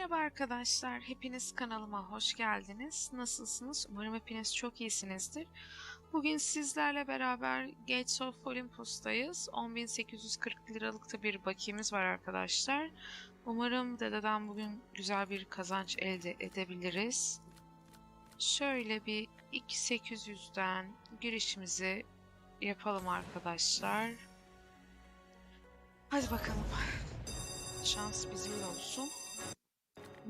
Merhaba arkadaşlar, hepiniz kanalıma hoş geldiniz. Nasılsınız? Umarım hepiniz çok iyisinizdir. Bugün sizlerle beraber Gates of Olympus'tayız. 10.840 liralıkta bir bakiyemiz var arkadaşlar. Umarım dededen bugün güzel bir kazanç elde edebiliriz. Şöyle bir 2800'den girişimizi yapalım arkadaşlar. Hadi bakalım. Şans bizimle olsun.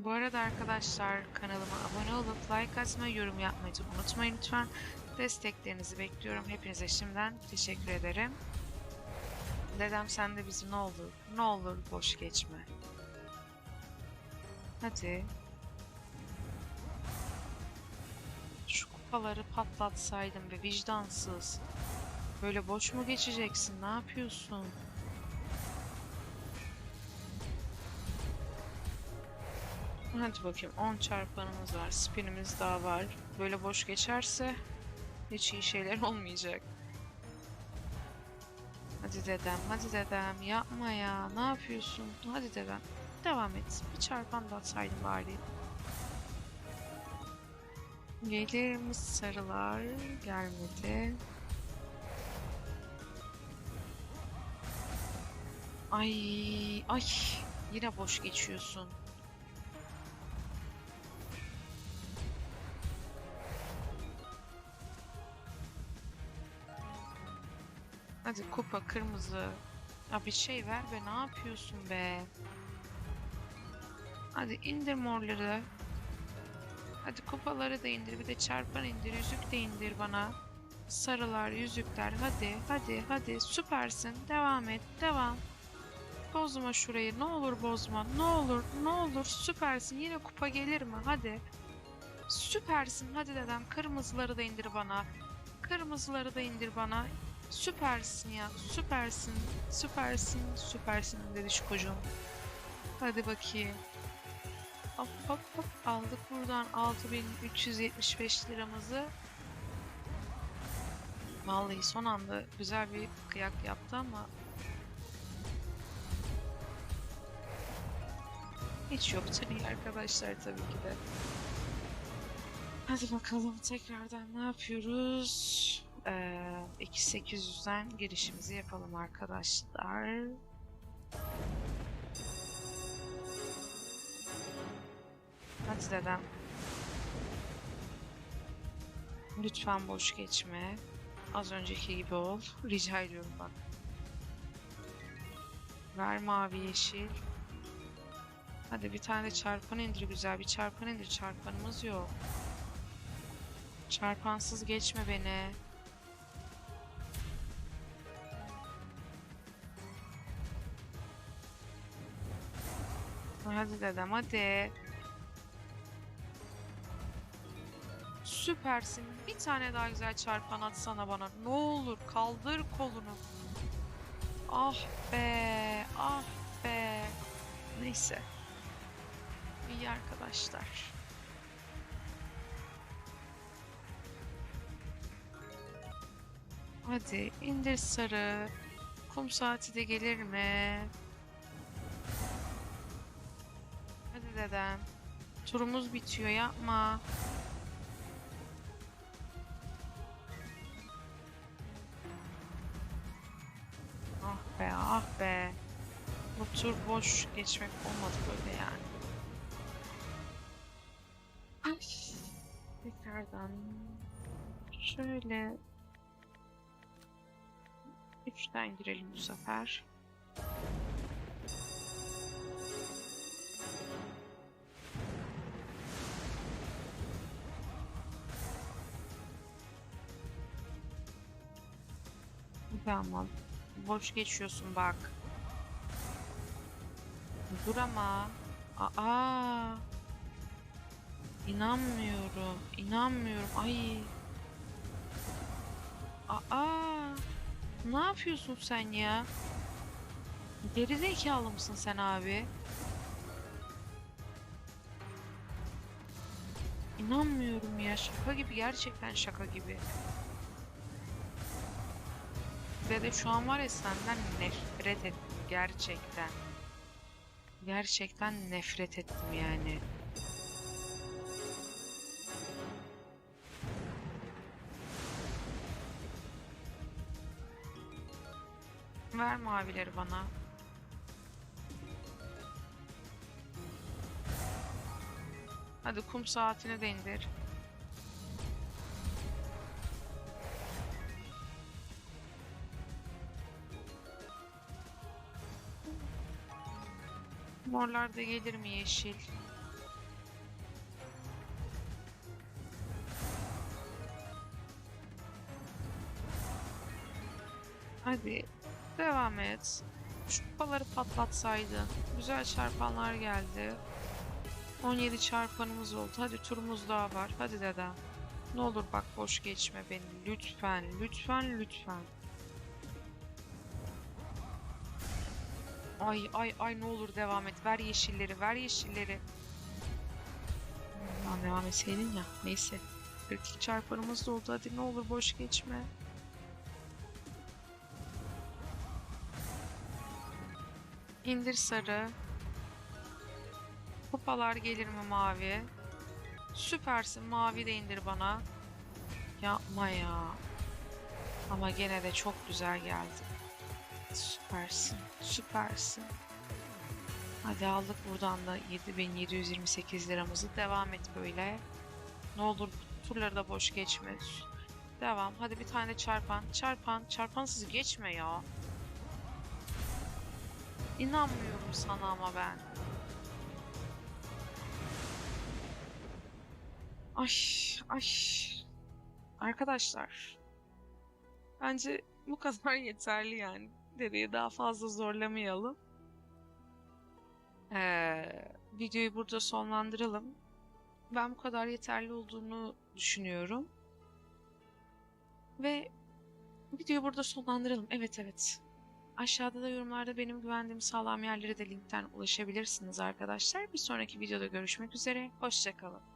Bu arada arkadaşlar kanalıma abone olup like atmayı, yorum yapmayı unutmayın lütfen. Desteklerinizi bekliyorum. Hepinize şimdiden teşekkür ederim. Dedem sen de bizi ne olur, ne olur boş geçme. Hadi. Şu kupaları patlatsaydım be vicdansız. Böyle boş mu geçeceksin? Ne yapıyorsun? Hadi bakayım 10 çarpanımız var. Spinimiz daha var. Böyle boş geçerse hiç iyi şeyler olmayacak. Hadi dedem, hadi dedem. Yapma ya. Ne yapıyorsun? Hadi dedem. Devam et. Bir çarpan da atsaydın bari. Gelir mi sarılar? Gelmedi. Ay, ay. Yine boş geçiyorsun. Hadi kupa kırmızı. Ya bir şey ver be ne yapıyorsun be? Hadi indir morları. Hadi kupaları da indir bir de çarpan indir yüzük de indir bana. Sarılar yüzükler hadi hadi hadi süpersin devam et devam. Bozma şurayı ne olur bozma ne olur ne olur süpersin yine kupa gelir mi hadi. Süpersin hadi dedem kırmızıları da indir bana. Kırmızıları da indir bana. Süpersin ya. Süpersin. Süpersin. Süpersin dedi şu kocam. Hadi bakayım. Hop hop hop. Aldık buradan 6375 liramızı. Vallahi son anda güzel bir kıyak yaptı ama hiç yoktur iyi arkadaşlar tabii ki de. Hadi bakalım tekrardan ne yapıyoruz? Ee, 2800'den girişimizi yapalım arkadaşlar. Hadi dedem. Lütfen boş geçme. Az önceki gibi ol. Rica ediyorum bak. Ver mavi yeşil. Hadi bir tane çarpan indir güzel. Bir çarpan indir. Çarpanımız yok. Çarpansız geçme beni. Hadi dedem hadi. Süpersin. Bir tane daha güzel çarpan atsana bana. Ne olur kaldır kolunu. Ah be, ah be. Neyse. İyi arkadaşlar. Hadi indir sarı. Kum saati de gelir mi? Dedem. Turumuz bitiyor yapma. Ah be ah be. Bu tur boş geçmek olmadı böyle yani. Ay. Tekrardan şöyle üçten girelim bu sefer. Tamam. Boş geçiyorsun bak. Dur ama. Aa. İnanmıyorum. İnanmıyorum. Ay. Aa. Ne yapıyorsun sen ya? Geri zekalı mısın sen abi? İnanmıyorum ya. Şaka gibi. Gerçekten şaka gibi. Ve şu an var ya senden nefret ettim gerçekten. Gerçekten nefret ettim yani. Ver mavileri bana. Hadi kum saatini de indir. Morlar da gelir mi yeşil? Hadi devam et. Şu kupaları patlatsaydı. Güzel çarpanlar geldi. 17 çarpanımız oldu. Hadi turumuz daha var. Hadi dedem. Ne olur bak boş geçme beni. Lütfen, lütfen, lütfen. Ay ay ay ne olur devam et. Ver yeşilleri, ver yeşilleri. Tamam devam etseydin ya. Neyse. 42 çarpanımız da oldu. Hadi ne olur boş geçme. İndir sarı. Kupalar gelir mi mavi? Süpersin. Mavi de indir bana. Yapma ya. Ama gene de çok güzel geldi. Süpersin. Süpersin. Hadi aldık buradan da 7728 liramızı. Devam et böyle. Ne olur turları da boş geçme. Devam. Hadi bir tane çarpan. Çarpan. Çarpansız geçme ya. İnanmıyorum sana ama ben. Ay, ay. Arkadaşlar. Bence bu kadar yeterli yani. Dedeyi daha fazla zorlamayalım. Ee, videoyu burada sonlandıralım. Ben bu kadar yeterli olduğunu düşünüyorum. Ve videoyu burada sonlandıralım. Evet evet. Aşağıda da yorumlarda benim güvendiğim sağlam yerlere de linkten ulaşabilirsiniz arkadaşlar. Bir sonraki videoda görüşmek üzere. Hoşçakalın.